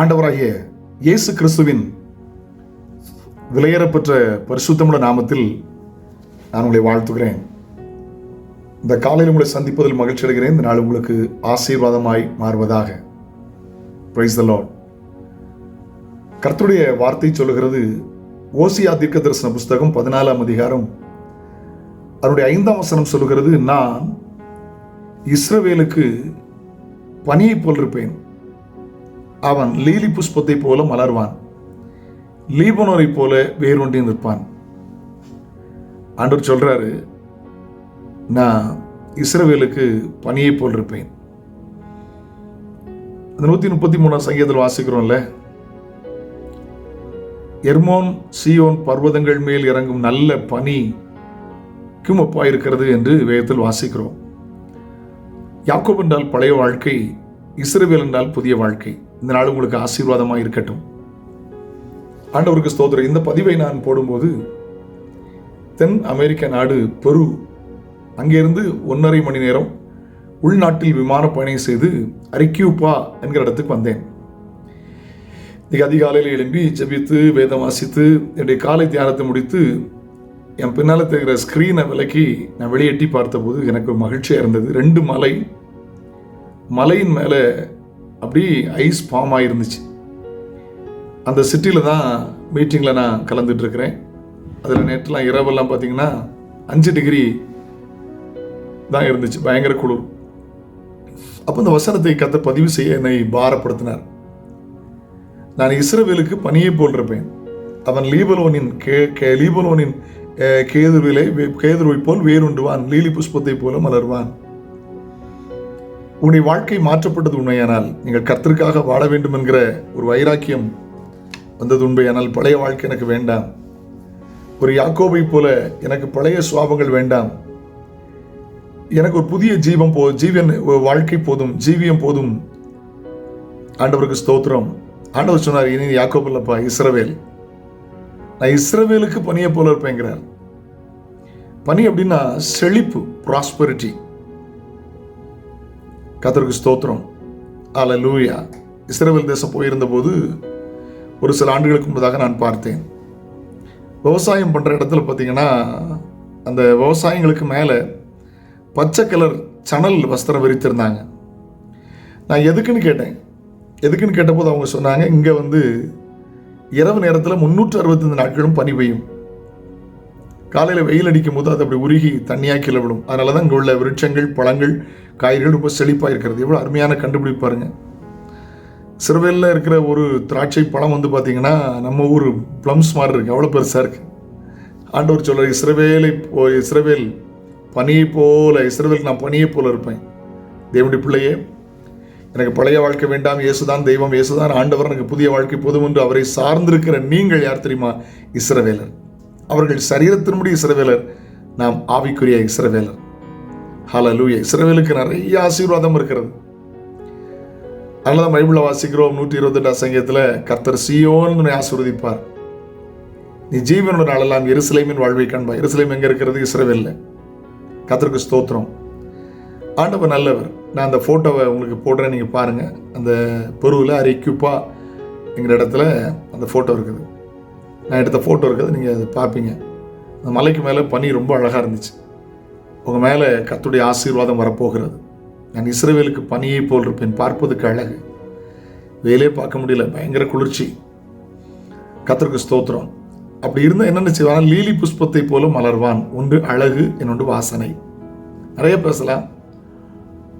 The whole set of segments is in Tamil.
ஆண்டவராகிய இயேசு கிறிஸ்துவின் விலையேறப்பெற்ற பரிசுத்தமுள்ள நாமத்தில் நான் உங்களை வாழ்த்துகிறேன். இந்த காலையில் உங்களை சந்திப்பதில் மகிழ்ச்சி அடைகிறேன். இந்த நாள் உங்களுக்கு ஆசீர்வாதமாய் மாறுவதாக. பிரைஸ் த லார்ட் கர்த்தருடைய வார்த்தை சொல்லுகிறது ஓசியா தீர்க்க தரிசன புஸ்தகம் பதினாலாம் அதிகாரம் அதனுடைய ஐந்தாம் வசனம் சொல்லுகிறது நான் இஸ்ரவேலுக்கு பணியை போல் இருப்பேன். அவன் லீலி புஷ்பத்தை போல மலர்வான். லீபனோரை போல வேரொன்றி நிற்பான். ஆண்டவர் சொல்றாரு நான் இஸ்ரவேலுக்கு பணியை போல் இருப்பேன். அந்த நூத்தி முப்பத்தி மூணாம் சங்கீதத்தில் வாசிக்கிறோம்ல? எர்மோன் சியோன் பர்வதங்கள் மேல் இறங்கும் நல்ல பனி ஒப்பா இருக்கிறது என்று வேகத்தில் வாசிக்கிறோம். யாக்கோப் என்றால் பழைய வாழ்க்கை இஸ்ரவேல் என்றால் புதிய வாழ்க்கை. இந்த நாள் உங்களுக்கு ஆசீர்வாதமாக இருக்கட்டும். ஆண்டவருக்கு ஸ்தோத்திரம். இந்த பதிவை நான் போடும்போது தென் அமெரிக்க நாடு பெரு அங்கேருந்து ஒன்றரை மணி நேரம் உள்நாட்டில் விமான பயணம் செய்து அரிக்கியூப்பா என்கிற இடத்துக்கு வந்தேன். இன்னைக்கு அதிகாலையில் எழும்பி ஜபித்து வேதம் வாசித்து என்னுடைய காலை தியானத்தை முடித்து என் பின்னால் தெரிகிற ஸ்க்ரீனை விலக்கி நான் வெளியேட்டி பார்த்தபோது எனக்கு மகிழ்ச்சியாக இருந்தது. ரெண்டு மலை மலையின் மேலே அப்படி ஐஸ் ஃபார்ம் ஆகிருந்துச்சு அந்த சிட்டியில் தான் மீட்டிங்கில் நான் கலந்துட்டுருக்கிறேன் அதில் நேற்றுலாம் இரவெல்லாம் பார்த்தீங்கன்னா அஞ்சு டிகிரி தான் இருந்துச்சு. பயங்கர குளிர். அப்போ இந்த வசனத்தை கத்த பதிவு செய்ய என்னை பாரப்படுத்தினார். நான் இஸ்ரவேலுக்கு பணியை போல் இருப்பேன். அவன் லீபலோனின் கே கே லீபலோனின் கேதுருவிலே கேதுருவை போல் வேறுண்டுவான் லீலி புஷ்பத்தை போல மலர்வான். உன்னுடைய வாழ்க்கை மாற்றப்பட்டது உண்மையானால் நீங்கள் கர்த்தருக்காக வாழ வேண்டும் என்கிற ஒரு வைராக்கியம் வந்தது உண்மையானால் பழைய வாழ்க்கை எனக்கு வேண்டாம். ஒரு யாக்கோபை போல எனக்கு பழைய சுவாபங்கள் வேண்டாம். எனக்கு ஒரு புதிய ஜீவம் போ ஜீவன் வாழ்க்கை போதும் ஜீவியம் போதும். ஆண்டவருக்கு ஸ்தோத்திரம். ஆண்டவர் சொன்னார் இனி யாக்கோபு இல்லப்பா இஸ்ரவேல். நான் இஸ்ரவேலுக்கு பணியை போல இருப்பேங்கிறார் பனி அப்படின்னா செழிப்பு ப்ராஸ்பரிட்டி கத்தருக்கு ஸ்தோத்திரம். ஆல லூயா இஸ்ரேல் தேசம் போயிருந்தபோது ஒரு சில ஆண்டுகளுக்கு முன்பதாக நான் பார்த்தேன். விவசாயம் பண்ணுற இடத்துல பார்த்தீங்கன்னா அந்த விவசாயங்களுக்கு மேலே பச்சை கலர் சணல் வஸ்திரம் விரித்திருந்தாங்க. நான் எதுக்குன்னு கேட்டேன். எதுக்குன்னு கேட்டபோது அவங்க சொன்னாங்க இங்கே வந்து இரவு நேரத்தில் முந்நூற்று அறுபத்தஞ்சு நாட்களும் பனி பெய்யும். காலையில் வெயில் அடிக்கும் போது அது அப்படி உருகி தண்ணியாக கீழே விடும். அதனால தான் இங்கே உள்ள விருட்சங்கள் பழங்கள் காய்கறிகள் ரொம்ப செழிப்பாக இருக்கிறது. எவ்வளோ அருமையான கண்டுபிடிப்பு பாருங்க. சிறுவேலில் இருக்கிற ஒரு திராட்சை பழம் வந்து பார்த்தீங்கன்னா நம்ம ஊர் ப்ளம்ஸ் மாதிரி இருக்குது அவ்வளோ பெருசாக இருக்குது ஆண்டவர் சொல்கிறார் இஸ்ரவேலை போ இஸ்ரவேல் பனியை போல இஸ்ரவேல் நான் பனியை போல இருப்பேன். தேவனுடைய பிள்ளையே எனக்கு பழைய வாழ்க்கை வேண்டாம். இயேசுதான் தெய்வம். இயேசுதான் ஆண்டவர். எனக்கு புதிய வாழ்க்கை போதும் என்று அவரை சார்ந்திருக்கிற நீங்கள் யார் தெரியுமா? இஸ்ரவேலர். அவர்கள் சரீரத்தினுடைய இசைவேலர் நாம் ஆவிக்குரிய இஸ்ரவேலர். ஹலலூய இஸ்ரவேலுக்கு நிறைய ஆசீர்வாதம் இருக்கிறது. அதனால தான் பைபிளில் வாசிக்கிறோம். நூற்றி இருபத்தெட்டாம் சங்கத்தில் கர்த்தர் சியோன் உன்னை ஆசீர்வதிப்பார். நீ ஜீவனோட நாளெல்லாம் எருசலேமின் வாழ்வை காண்பா. எருசலேம் எங்கே இருக்கிறது? இஸ்ரவேலில். கர்த்தருக்கு ஸ்தோத்திரம். ஆண்டவர் நல்லவர். நான் அந்த ஃபோட்டோவை உங்களுக்கு போடுறேன். நீங்கள் பாருங்கள் அந்த பொருவில் அரிக்குப்பா எங்கள் இடத்துல அந்த ஃபோட்டோ இருக்குது. நான் எடுத்த ஃபோட்டோ இருக்கிறது நீங்கள் அதை பார்ப்பீங்க. அந்த மலைக்கு மேலே பனி ரொம்ப அழகாக இருந்துச்சு. உங்கள் மேலே கத்துடைய ஆசீர்வாதம் வரப்போகிறது. நான் இஸ்ரேவேலுக்கு பனியை போல் இருப்பேன். பார்ப்பதுக்கு அழகு. வேலையே பார்க்க முடியல. பயங்கர குளிர்ச்சி. கர்த்தருக்கு ஸ்தோத்திரம். அப்படி இருந்தால் என்னென்ன செய்வான் லீலி புஷ்பத்தை போல மலர்வான். ஒன்று அழகு என்னொன்று வாசனை. நிறைய பேசலாம்.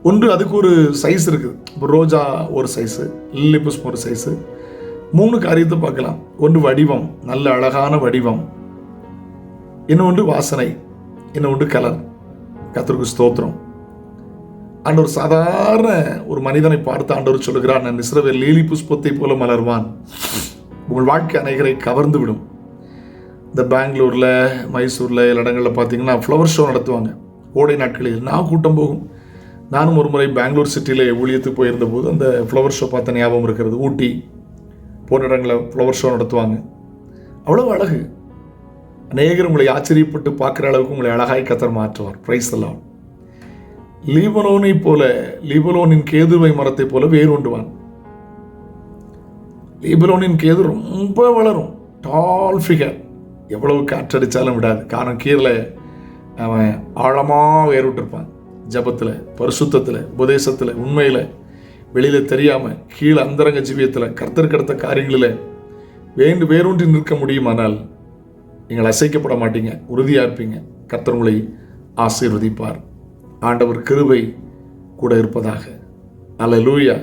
ஒன்று அதுக்கு ஒரு சைஸ் இருக்குது. இப்போ ரோஜா ஒரு சைஸு லில்லி புஷ்பம் ஒரு சைஸு மூணு காரியத்தை பார்க்கலாம். ஒன்று வடிவம் நல்ல அழகான வடிவம். இன்னொன்று வாசனை இன்னொன்று கலர். கத்தருக்கு ஸ்தோத்திரம். ஆண்டவர் சாதாரண ஒரு மனிதனை பார்த்து ஆண்டவர் சொல்லுகிறார் நான் இஸ்ரவேல் லீலி புஷ்பத்தை போல மலர்வான். உங்கள் வாழ்க்கை அனைகரை கவர்ந்து விடும். இந்த பெங்களூரில் மைசூரில் எல்லா இடங்களில் பார்த்தீங்கன்னா ஃப்ளவர் ஷோ நடத்துவாங்க. கோடை நாட்களில் நான் கூட்டம் போகும். நானும் ஒரு முறை பெங்களூர் சிட்டியில் ஊழியத்துக்கு போயிருந்த போது அந்த ஃப்ளவர் ஷோ பார்த்த ஞாபகம் இருக்கிறது. ஊட்டி போன இடங்களில் ஃப்ளவர் ஷோ நடத்துவாங்க. அவ்வளோ அழகு. அநேகர் உங்களை ஆச்சரியப்பட்டு பார்க்குற அளவுக்கு உங்களை அழகாய் கத்தர் மாற்றுவார். பிரைஸ் எல்லாம் லீபனோனை போல லீபலோனின் கேதுவை மரத்தை போல வேறுண்டுவான் லீபலோனின் கேது ரொம்ப வளரும். டால் ஃபிகர் எவ்வளவு காற்றடித்தாலும் விடாது. காரணம் கீழே அவன் ஆழமாக வேறுவிட்டிருப்பான் ஜபத்தில் பரிசுத்தத்தில் உபதேசத்தில் உண்மையில் வெளியில் தெரியாமல் கீழே அந்தரங்க ஜீவியத்தில் கர்த்தருக்கடுத்த காரியங்களில் வேண்டு வேரூன்றி நிற்க முடியுமானால் நீங்கள் அசைக்கப்பட மாட்டீங்க உறுதியாக இருப்பீங்க. கர்த்தர் உங்களை ஆசீர்வதிப்பார். ஆண்டவர் கிருபை கூட இருப்பதாக. அல்ல லூயா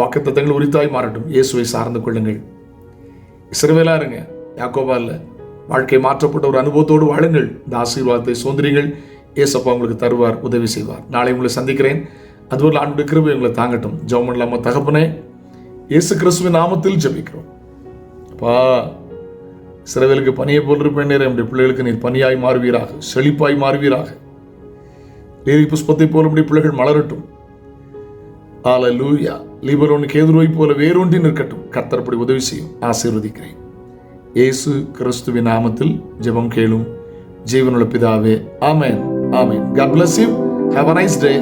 வாக்குத்தத்தங்கள் உரித்தாய் மாறட்டும். இயேசுவை சார்ந்து கொள்ளுங்கள். இஸ்ரவேலா இருங்க. யாக்கோபா இல்லை. வாழ்க்கை மாற்றப்பட்ட ஒரு அனுபவத்தோடு வாழுங்கள். இந்த ஆசீர்வாதத்தை சுதந்திரிகள் ஏசப்பா உங்களுக்கு தருவார் உதவி செய்வார். நாளை உங்களை சந்திக்கிறேன். அதுபோல் ஆண்டு கிருபை உங்களை தாங்கட்டும். ஜெபம் இல்லாமல் தகப்பனே இயேசு கிறிஸ்துவின் நாமத்தில் ஜெபிக்கிறோம். அப்பா சிறவேலுக்கு பனியை போல் இருப்பேன் நம்முடைய பிள்ளைகளுக்கு நீர் பனியாய் மாறுவீராக செழிப்பாய் மாறுவீராக. லேரி புஷ்பத்தை போல நம்முடைய பிள்ளைகள் மலரட்டும். ஆல லூயா லீபரோனுக்கு கேதுருவை போல வேறொன்றி நிற்கட்டும். கர்த்தர்படி உதவி செய்யும். ஆசீர்வதிக்கிறேன். இயேசு கிறிஸ்துவின் நாமத்தில் ஜெபம் கேளும். ஜீவனுள்ள பிதாவே ஆமேன். ஆமேன். God bless you have a nice day